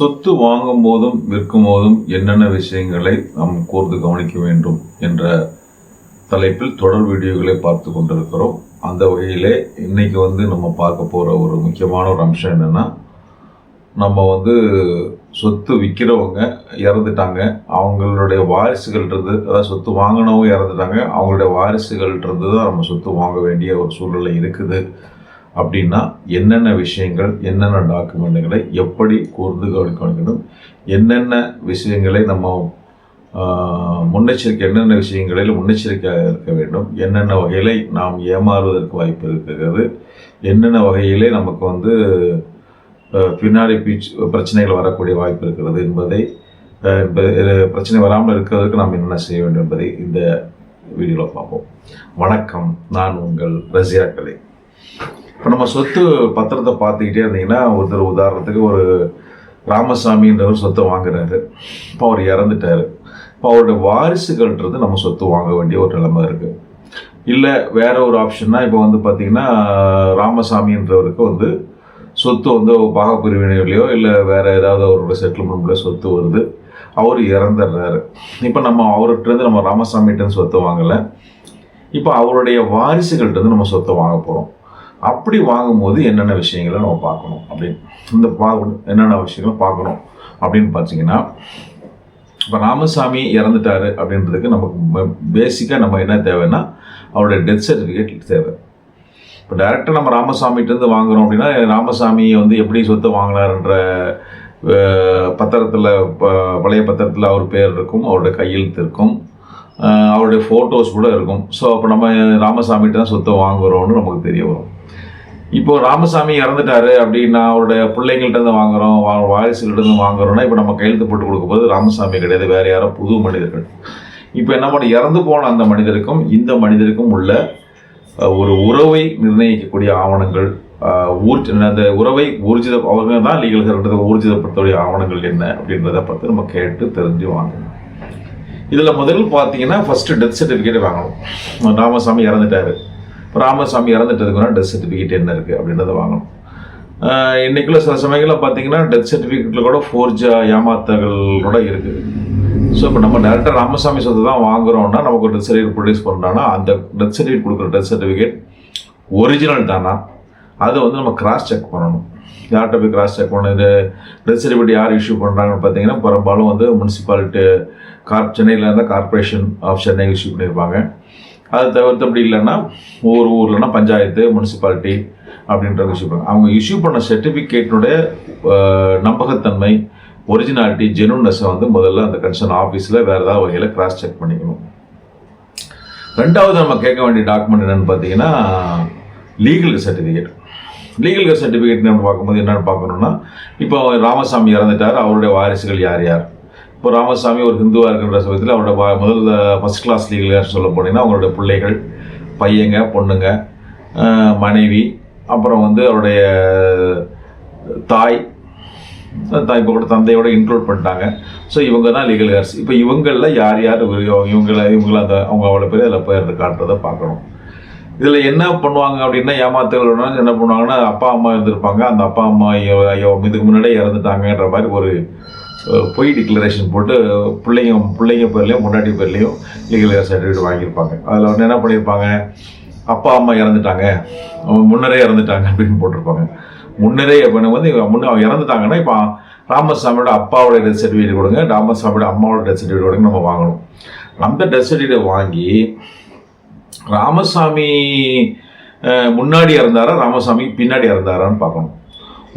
சொத்து வாங்கும் போதும் விற்கும் போதும் என்னென்ன விஷயங்களை நாம் கூர்ந்து கவனிக்க வேண்டும் என்ற தலைப்பில் தொடர் வீடியோகளை பார்த்து கொண்டிருக்கிறோம். அந்த வகையிலே இன்னைக்கு வந்து நம்ம பார்க்க போகிற ஒரு முக்கியமான ஒரு அம்சம் என்னென்னா நம்ம வந்து சொத்து விற்கிறவங்க இறந்துட்டாங்க. அவங்களுடைய வாரிசுகள்ன்றது அதாவது சொத்து வாங்கினவங்க இறந்துட்டாங்க. அவங்களுடைய வாரிசுகள்ன்றது தான் நம்ம சொத்து வாங்க வேண்டிய ஒரு சூழ்நிலை இருக்குது. அப்படின்னா என்னென்ன விஷயங்கள் என்னென்ன டாக்குமெண்ட்டுகளை எப்படி கூர்ந்து கவனிக்க வேண்டும் என்னென்ன விஷயங்களை நம்ம முன்னெச்சரிக்கை என்னென்ன விஷயங்களில் முன்னெச்சரிக்கையாக இருக்க வேண்டும் என்னென்ன வகையிலே நாம் ஏமாறுவதற்கு வாய்ப்பு இருக்கிறது என்னென்ன வகையிலே நமக்கு வந்து பின்னாடி பீச் பிரச்சனைகள் வரக்கூடிய வாய்ப்பு இருக்கிறது என்பதை பிரச்சனை வராமல் இருக்கிறதுக்கு நாம் என்னென்ன செய்ய வேண்டும் என்பதை இந்த வீடியோவில் பார்ப்போம். வணக்கம். நான் உங்கள் ரஷ்யா கலை. இப்போ நம்ம சொத்து பத்திரத்தை பார்த்துக்கிட்டே இருந்தீங்கன்னா ஒருத்தர் உதாரணத்துக்கு ஒரு ராமசாமின்றவர் சொத்தை வாங்குறாரு. இப்போ அவர் இறந்துட்டாரு. இப்போ அவருடைய வாரிசுகள்ன்றது நம்ம சொத்து வாங்க வேண்டிய ஒரு நிலைமை இருக்குது இல்லை வேற ஒரு ஆப்ஷன்னா இப்போ வந்து பார்த்தீங்கன்னா ராமசாமின்றவருக்கு வந்து சொத்து வந்து பாகப்பிரிவினையிலையோ இல்லை வேற ஏதாவது அவரோட செட்டில்மெண்ட்ல சொத்து வருது. அவர் இறந்துடுறாரு. இப்போ நம்ம அவர்கிட்டருந்து நம்ம ராமசாமிகிட்டருந்து சொத்து வாங்கலை. இப்போ அவருடைய வாரிசுகள்கிட்ட இருந்து நம்ம சொத்தை வாங்க போகிறோம் அப்படி வாங்கும்போது என்னென்ன விஷயங்களை நம்ம பார்க்கணும்? அப்படின்னு. இந்த பா என்னென்ன விஷயங்களை பார்க்கணும்? அப்படின்னு பார்த்தீங்கன்னா இப்போ ராமசாமி இறந்துட்டாரு அப்படின்றதுக்கு நமக்கு பேசிக்காக நம்ம என்ன தேவைன்னா அவருடைய டெத் சர்டிஃபிகேட் தேவை. இப்போ டேரெக்டாக நம்ம ராமசாமிகிட்டேருந்து வாங்குறோம் அப்படின்னா ராமசாமி வந்து எப்படி சொத்தை வாங்கினாருன்ற பத்திரத்தில் பழைய பத்திரத்தில் அவர் பேர் இருக்கும் அவருடைய கையெழுத்து இருக்கும். அவருடைய ஃபோட்டோஸ் கூட இருக்கும். ஸோ அப்போ நம்ம ராமசாமிகிட்ட தான் சொத்தை வாங்குறோம்னு நமக்கு தெரிய வரும். இப்போ ராமசாமி இறந்துட்டாரு அப்படின்னா அவருடைய பிள்ளைங்கள்ட்ட இருந்து வாங்குறோம் வா- வாரிசுகள்ட்ட இருந்து வாங்குறோம்னா இப்போ நம்ம கையெழுத்து போட்டு கொடுக்கும்போது ராமசாமி கிடையாது வேற யாரோ புது மனிதர்கள். இப்போ என்ன பண்ண இறந்து போன அந்த மனிதருக்கும் இந்த மனிதருக்கும் உள்ள ஒரு உறவை நிர்ணயிக்கக்கூடிய ஆவணங்கள் ஊர்ஜி அந்த உறவை ஊர்ஜித அவங்க தான் லீகல் கரெக்டதை ஊர்ஜிதப்படுத்தக்கூடிய ஆவணங்கள் என்ன அப்படின்றத பார்த்து நம்ம கேட்டு தெரிஞ்சு வாங்கணும். இதில் முதல் பார்த்தீங்கன்னா ஃபஸ்ட்டு டெத் சர்டிஃபிகேட் வாங்கணும். ராமசாமி இறந்துட்டாரு. ராமசாமி இறந்துட்டதுக்கு டெத் சர்டிஃபிகேட் என்ன இருக்குது அப்படின்றத வாங்கணும். இன்றைக்குள்ள சில சமயங்களில் பார்த்தீங்கன்னா டெத் சர்டிஃபிகேட்டில் கூட ஃபோர்ஜா ஏமாத்தல்களோட இருக்குது ஸோ இப்போ நம்ம டேரெக்டாக ராமசாமி சொத்து தான் வாங்குகிறோம்னா நமக்கு ஒரு டெத் சர்டிஃபிகேட் ப்ரொடியூஸ் பண்ணுறாங்கன்னா அந்த டெத் சர்டிஃபிகேட் கொடுக்குற டெத் சர்டிஃபிகேட் ஒரிஜினல் தானா? அதை வந்து நம்ம கிராஸ் செக் பண்ணணும். யார்கிட்ட போய் கிராஸ் செக் பண்ணணும்? இது டெத் சர்டிஃபிகேட் யார் இஷ்யூ பண்ணுறாங்கன்னு பார்த்தீங்கன்னா பெரும்பாலும் வந்து முனிசிபாலிட்டி கார் சென்னையில் இருந்தால் கார்ப்பரேஷன் ஆஃப் சென்னை இஷ்யூ பண்ணியிருப்பாங்க. அதை தவிர்த்து அப்படி இல்லைன்னா ஒவ்வொரு ஊர்லனா பஞ்சாயத்து முனிசிபாலிட்டி அப்படின்ற இஷ்யூ அவங்க இஷ்யூ பண்ண சர்டிஃபிகேட்டினுடைய நம்பகத்தன்மை ஒரிஜினாலிட்டி ஜெனுன்னஸை வந்து முதல்ல அந்த கன்சர்ன் ஆஃபீஸில் வேறு ஏதாவது வகையில் கிராஸ் செக் பண்ணிக்கணும். ரெண்டாவது நம்ம கேட்க வேண்டிய டாக்குமெண்ட் என்னென்னு பார்த்தீங்கன்னா லீகல் சர்டிஃபிகேட் லீகல் சர்டிஃபிகேட் நம்ம பார்க்கும்போது என்னென்னு பார்க்கணும்னா இப்போ ராமசாமி இறந்துட்டார் அவருடைய வாரிசுகள் யார் யார்? இப்போ ராமசாமி ஒரு ஹிந்துவாக இருக்கின்ற சமயத்தில் அவரோட முதல்ல ஃபஸ்ட் கிளாஸ் லீகல் சொல்ல போனீங்கன்னா அவங்களோட பிள்ளைகள் பையங்க பொண்ணுங்க மனைவி அப்புறம் வந்து அவருடைய தாய் தாய் இப்போ கூட தந்தையோட இன்க்ளூட் பண்ணிட்டாங்க. ஸோ இவங்க தான் லீகல் ஹேர்ஸ் இப்போ இவங்களில் யார் யார் இவங்கள இவங்கள அந்த அவங்க அவ்வளோ பேர் அதில் பேர் காட்டுறதை பார்க்கணும். இதில் என்ன பண்ணுவாங்க அப்படின்னா ஏமாத்துகள் என்ன பண்ணுவாங்கன்னா அப்பா அம்மா இருந்திருப்பாங்க. அந்த அப்பா அம்மா ஐயோ ஐயோ இதுக்கு முன்னாடியே இறந்துட்டாங்கன்ற மாதிரி ஒரு பொய் டிக்ளரேஷன் போட்டு பிள்ளைங்க பிள்ளைங்க பேர்லேயும் முன்னாடி பேர்லேயும் லீகல் சர்டிஃபிகேட் வாங்கியிருப்பாங்க. அதில் வந்து என்ன பண்ணியிருப்பாங்க? அப்பா அம்மா இறந்துட்டாங்க. அவங்க முன்னரே இறந்துட்டாங்க அப்படின்னு போட்டிருப்பாங்க. முன்னரே இப்போ வந்து இவங்க அவங்க இறந்துட்டாங்கன்னா இப்போ ராமசாமியோட அப்பாவோட டெத் சர்டிஃபிகேட் கொடுங்க ராமசாமியோட அம்மாவோட டெத் சர்டிஃபிகேட் கொடுங்க நம்ம வாங்கணும். அந்த டெத் சர்டிஃபிகேட் வாங்கி ராமசாமி முன்னாடி இறந்தாரா ராமசாமி பின்னாடி இறந்தாரான்னு பார்க்கணும்.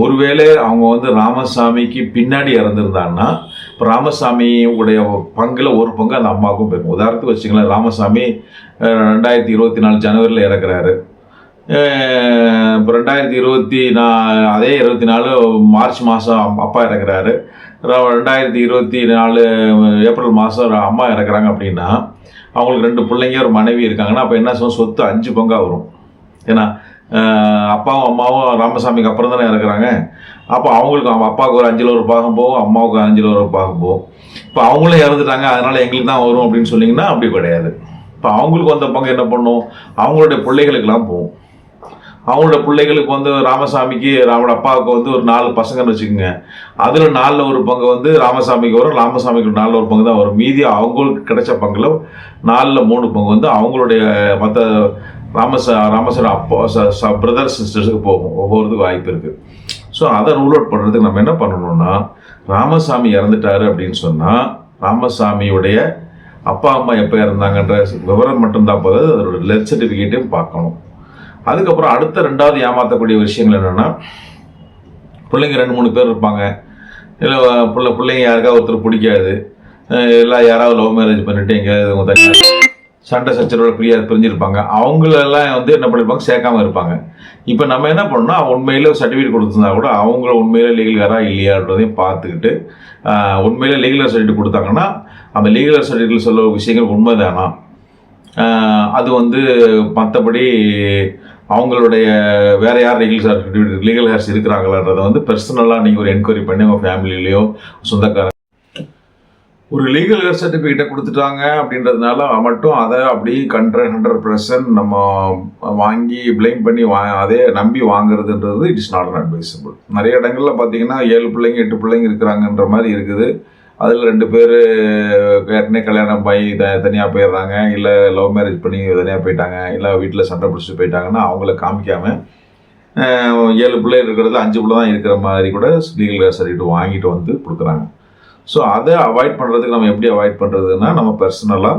ஒருவேளை அவங்க வந்து ராமசாமிக்கு பின்னாடி இறந்துருந்தாங்கன்னா இப்போ ராமசாமி உடைய பங்கில் ஒரு பங்கு அந்த அம்மாவுக்கும் போயிருக்கும். உதாரணத்துக்கு வச்சுங்களேன் ராமசாமி ரெண்டாயிரத்தி இருபத்தி நாலு ஜனவரியில் இறக்குறாரு. இப்போ ரெண்டாயிரத்தி இருபத்தி நா அதே இருபத்தி நாலு மார்ச் மாதம் அப்பா இறக்குறாரு. ரெண்டாயிரத்தி இருபத்தி நாலு ஏப்ரல் மாதம் அம்மா இறக்குறாங்க அப்படின்னா அவங்களுக்கு ரெண்டு பிள்ளைங்க ஒரு மனைவி இருக்காங்கன்னா அப்போ என்ன சொல்ல சொத்து அஞ்சு பங்காக வரும். ஏன்னா அப்பாவும் அம்மாவும் ராமசாமிக்கு அப்புறம் தானே இறக்குறாங்க. அப்போ அவங்களுக்கு அவங்க அப்பாவுக்கு ஒரு அஞ்சில் ஒரு பாகம் போகும் அம்மாவுக்கு அஞ்சில் ஒரு பாகம் போகும். இப்போ அவங்களும் இறந்துட்டாங்க அதனால எங்களுக்கு தான் வரும் அப்படின்னு சொன்னீங்கன்னா அப்படி கிடையாது. இப்போ அவங்களுக்கு வந்த பங்கு என்ன பண்ணும்? அவங்களுடைய பிள்ளைகளுக்கெல்லாம் போகும். அவங்களோட பிள்ளைகளுக்கு வந்து ராமசாமிக்கு அவனோட அப்பாவுக்கு வந்து ஒரு நாலு பசங்கன்னு வச்சுக்கோங்க. அதில் நாலில் ஒரு பங்கு வந்து ராமசாமிக்கு வரும் ராமசாமிக்கு நாலில் ஒரு பங்கு தான் வரும். மீதி அவங்களுக்கு கிடைச்ச பங்கில் நாலில் மூணு பங்கு வந்து அவங்களுடைய மற்ற ராமசா ச ச பிரதர் சிஸ்டர்ஸுக்கு போகும். ஒவ்வொருத்துக்கும் வாய்ப்பு இருக்குது ஸோ அதை ரூல் அவுட் பண்ணுறதுக்கு நம்ம என்ன பண்ணணும்னா ராமசாமி இறந்துட்டாரு அப்படின்னு சொன்னால் ராமசாமியுடைய அப்பா அம்மா எப்போ இறந்தாங்கன்ற விவரம் மட்டும்தான் போதாது அதோட லெத் சர்டிஃபிகேட்டையும் பார்க்கணும். அதுக்கப்புறம் அடுத்த ரெண்டாவது ஏமாற்றக்கூடிய விஷயங்கள் என்னென்னா பிள்ளைங்க ரெண்டு மூணு பேர் இருப்பாங்க. இல்லை பிள்ளை பிள்ளைங்க யாருக்காவது ஒருத்தர் பிடிக்காது. எல்லாம் யாராவது லவ் மேரேஜ் பண்ணிவிட்டு எங்கேயாவது தனியாக சண்டை சச்சரவோட பிரியா பிரிஞ்சிருப்பாங்க. அவங்களெல்லாம் வந்து என்ன பண்ணியிருப்பாங்க சேர்க்காம இருப்பாங்க. இப்போ நம்ம என்ன பண்ணோம்னா உண்மையில் சர்டிஃபிகேட் கொடுத்துருந்தா கூட அவங்கள உண்மையில் லீகல் இல்லையான்றதையும் பார்த்துக்கிட்டு உண்மையில் லீகல் சர்டிஃபிகேட் கொடுத்தாங்கன்னா அந்த லீகல் சர்டிஃபிகேட் சொல்ல விஷயங்கள் உண்மைதானா? அது வந்து மற்றபடி அவங்களுடைய வேறு யார் லீகல் சர்டிஃபிகேட் லீகல் ஹேர்ஸ் இருக்கிறாங்களான்றதை வந்து பர்சனலாக நீங்கள் ஒரு என்கொயரி பண்ணி உங்கள் ஃபேமிலியிலையோ சொந்தக்கார ஒரு லீகல் சர்டிஃபிகேட்டை கொடுத்துட்டாங்க அப்படின்றதுனால மட்டும் அதை அப்படியே கண்ட்ரட் ஹண்ட்ரட் பர்சன்ட் நம்ம வாங்கி ப்ளைம் பண்ணி வா அதே நம்பி வாங்குறதுன்றது இட் இஸ் நாட் அட்வைசபிள் நிறைய இடங்களில் பார்த்தீங்கன்னா ஏழு பிள்ளைங்க எட்டு பிள்ளைங்க இருக்கிறாங்கன்ற மாதிரி இருக்குது. அதில் ரெண்டு பேர் ஏற்கனவே கல்யாணம் பண்ணி த தனியாக போயிடுறாங்க. இல்லை லவ் மேரேஜ் பண்ணி தனியாக போயிட்டாங்க. இல்லை வீட்டில் சண்டை பிடிச்சிட்டு போயிட்டாங்கன்னா அவங்கள காமிக்காமல் ஏழு பிள்ளை இருக்கிறதுல அஞ்சு பிள்ளை தான் இருக்கிற மாதிரி கூட லீகல் சர்டிஃபிகேட் வாங்கிட்டு வந்து கொடுக்குறாங்க. ஸோ அதை அவாய்ட் பண்ணுறதுக்கு நம்ம எப்படி அவாய்ட் பண்ணுறதுன்னா நம்ம பர்சனலாக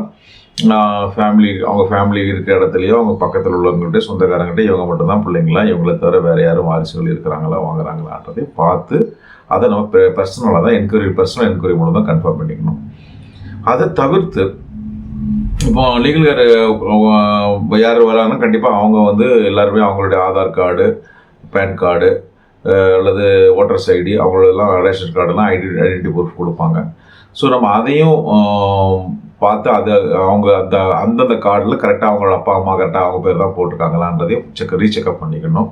ஃபேமிலி அவங்க ஃபேமிலி இருக்கிற இடத்துலையோ அவங்க பக்கத்தில் உள்ளவங்கள்ட்ட சொந்தக்காரங்கிட்ட இவங்க மட்டும்தான் பிள்ளைங்களா? இவங்களை தவிர வேறு யாரும் வாரிசுகள் இருக்கிறாங்களா? வாங்குறாங்களான்றதை பார்த்து அதை நம்ம பர்சனலாக தான் என்கொயரி பர்சனல் என்கொயரி மூலம் தான் கன்ஃபார்ம் பண்ணிக்கணும். அதை தவிர்த்து இப்போ லீகல் யார் வராங்கன்னா கண்டிப்பாக அவங்க வந்து எல்லாருமே அவங்களுடைய ஆதார் கார்டு பேன் கார்டு அல்லது ஓட்டர்ஸ் ஐடி அவங்களெல்லாம் ரேஷன் கார்டெல்லாம் ஐடி ஐடென்டி ப்ரூஃப் கொடுப்பாங்க. ஸோ நம்ம அதையும் பார்த்து அது அவங்க அந்த அந்தந்த கார்டில் கரெக்டாக அவங்களோட அப்பா அம்மா கரெக்டாக அவங்க பேர் தான் போட்டிருக்காங்களான்றதையும் செக் ரீசெக்கப் பண்ணிக்கணும்.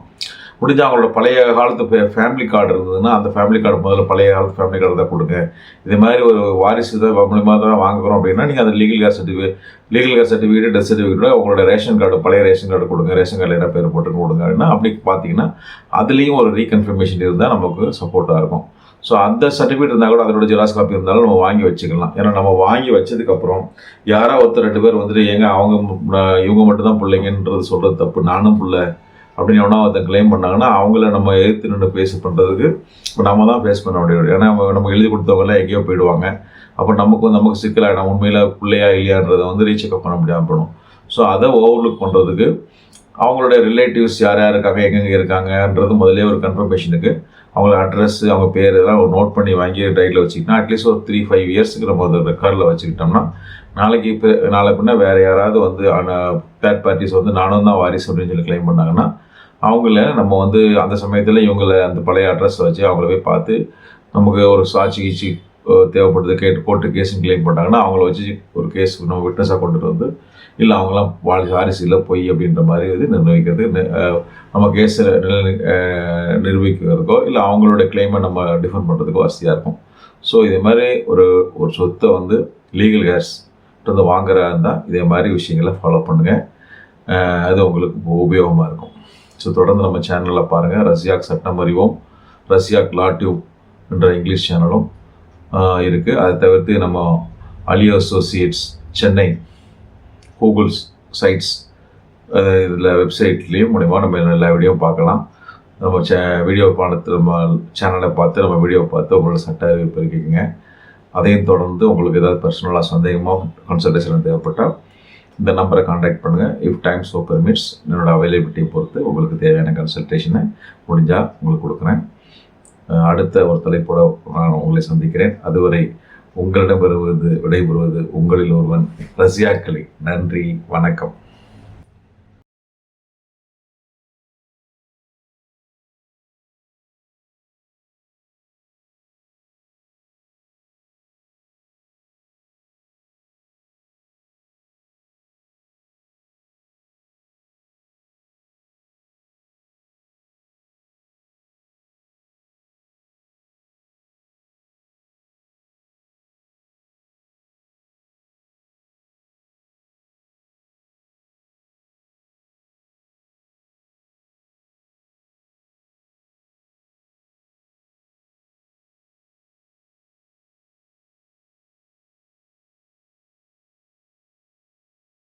முடிஞ்ச அவங்களோட பழைய காலத்து ஃபேமிலி கார்டு இருந்ததுன்னா அந்த ஃபேமிலி கார்டு முதல்ல பழைய காலத்து ஃபேமிலி கார்டு தான் கொடுங்க. இது மாதிரி ஒரு வாரிசு தான் மூலிமா தான் வாங்குறோம் அப்படின்னா நீங்கள் அந்த legal heir certificate legal heir certificate death certificate உங்களோட ரேஷன் கார்டு பழைய ரேஷன் கார்டு கொடுங்க. ரேஷன் கார்டில் என்ன பேர் போட்டு கொடுங்க அப்படின்னா அப்படி பார்த்தீங்கன்னா அதுலேயும் ஒரு ரீகன்ஃபர்மேஷன் இருந்தால் நமக்கு சப்போர்ட்டாக இருக்கும். ஸோ அந்த சர்டிஃபிகேட் இருந்தால் கூட அதோட ஜெராக்ஸ் காப்பி இருந்தாலும் நம்ம வாங்கி வச்சுக்கலாம். ஏன்னா நம்ம வாங்கி வச்சதுக்கப்புறம் யாரோ ஒருத்தர் ரெண்டு பேர் வந்துட்டு ஏங்க அவங்க இவங்க மட்டும் தான் பிள்ளைங்கன்றது சொல்கிறது தப்பு. நானும் பிள்ளை அப்படின்னு எவனா அதை கிளைம் பண்ணாங்கன்னா அவங்கள நம்ம எதிர்த்து நின்று ஃபேஸ் பண்ணுறதுக்கு இப்போ நம்ம தான் ஃபேஸ் பண்ண முடியும் ஏன்னா நம்ம எழுதி கொடுத்தவங்கலாம் எங்கேயோ போயிடுவாங்க. அப்போ நமக்கு வந்து நமக்கு சிக்கலாகிடும் உண்மையில் பிள்ளையா இல்லையான்றதை வந்து ரீசெக்அப் பண்ண முடியாமல் போயிடும். ஸோ அதை ஓவர்லுக் பண்ணுறதுக்கு அவங்களுடைய ரிலேட்டிவ்ஸ் யார் யார் இருக்காங்க எங்கெங்கே இருக்காங்கன்றது முதலே ஒரு கன்ஃபர்மேஷனுக்கு அவங்கள அட்ரஸ் அவங்க பேர் இதெல்லாம் ஒரு நோட் பண்ணி வாங்கி டைட்டில் வச்சுக்கிட்டோம்னா அட்லீஸ்ட் ஒரு த்ரீ ஃபைவ் இயர்ஸுக்கு நம்ம அந்த ரெக்கார்டில் வச்சுக்கிட்டோம்னா நாளைக்கு இப்போ நாளை பின்ன வேறு யாராவது வந்து தேர்ட் பார்ட்டிஸ் வந்து நானும் தான் வாரிசு அப்படின்னு சொல்லி கிளைம் பண்ணாங்கன்னா அவங்கள நம்ம வந்து அந்த சமயத்தில் இவங்களை அந்த பழைய அட்ரஸ் வச்சு அவங்கள போய் பார்த்து நமக்கு ஒரு சாட்சி கீச்சி தேவைப்படுது கேட்டு கோர்ட்டு கேஸுன்னு கிளைம் பண்ணாங்கன்னா அவங்கள வச்சு ஒரு கேஸ் நம்ம விட்னஸாக கொண்டுட்டு வந்து இல்லை அவங்களாம் வாழ் வாரிசு இல்லை பொய் அப்படின்ற மாதிரி இது நிர்ணயிக்கிறது நம்ம கேஸை நிரூபிக்கிறதுக்கோ இல்லை அவங்களோட கிளைமை நம்ம டிஃபெண்ட் பண்ணுறதுக்கோ வசதியாக இருக்கும். ஸோ இதே மாதிரி ஒரு ஒரு சொத்தை வந்து லீகல் கேஸ் இருந்து வாங்குறதா இருந்தால் இதே மாதிரி விஷயங்களை ஃபாலோ பண்ணுங்கள் அது உங்களுக்கு உபயோகமாக இருக்கும். ஸோ தொடர்ந்து நம்ம சேனலில் பாருங்கள் ரஷ்யாக் சட்டம் அறிவோம். ரஷ்யாக் லாட்டிவ் என்ற இங்கிலீஷ் சேனலும் இருக்குது அதை தவிர்த்து நம்ம அலியோ அசோசியேட்ஸ் சென்னை கூகுள்ஸ் சைட்ஸ் இதில் வெப்சைட்லேயும் மூலிமா நம்ம எல்லா வீடியோ பார்க்கலாம். நம்ம சே வீடியோ பார்த்து நம்ம சேனலை பார்த்து நம்ம வீடியோ பார்த்து உங்களோட சட்ட அறிவிப்பு இருக்கீங்க அதையும் தொடர்ந்து உங்களுக்கு ஏதாவது பர்சனலாக சந்தேகமாக கன்சல்டேஷன் தேவைப்பட்டால் இந்த நம்பரை காண்டாக்ட் பண்ணுங்கள் இஃப் டைம் ஸோ பெர்மிட்ஸ் என்னோட அவைலபிலிட்டியை பொறுத்து உங்களுக்கு தேவையான கன்சல்டேஷனை முடிஞ்சால் உங்களுக்கு கொடுக்குறேன். அடுத்த ஒரு தலைப்போட நான் உங்களை சந்திக்கிறேன். அதுவரை உங்களிடம் வருவது விடைபெறுவது உங்களில் ஒருவன் ரஷ்யாக்களி நன்றி வணக்கம்.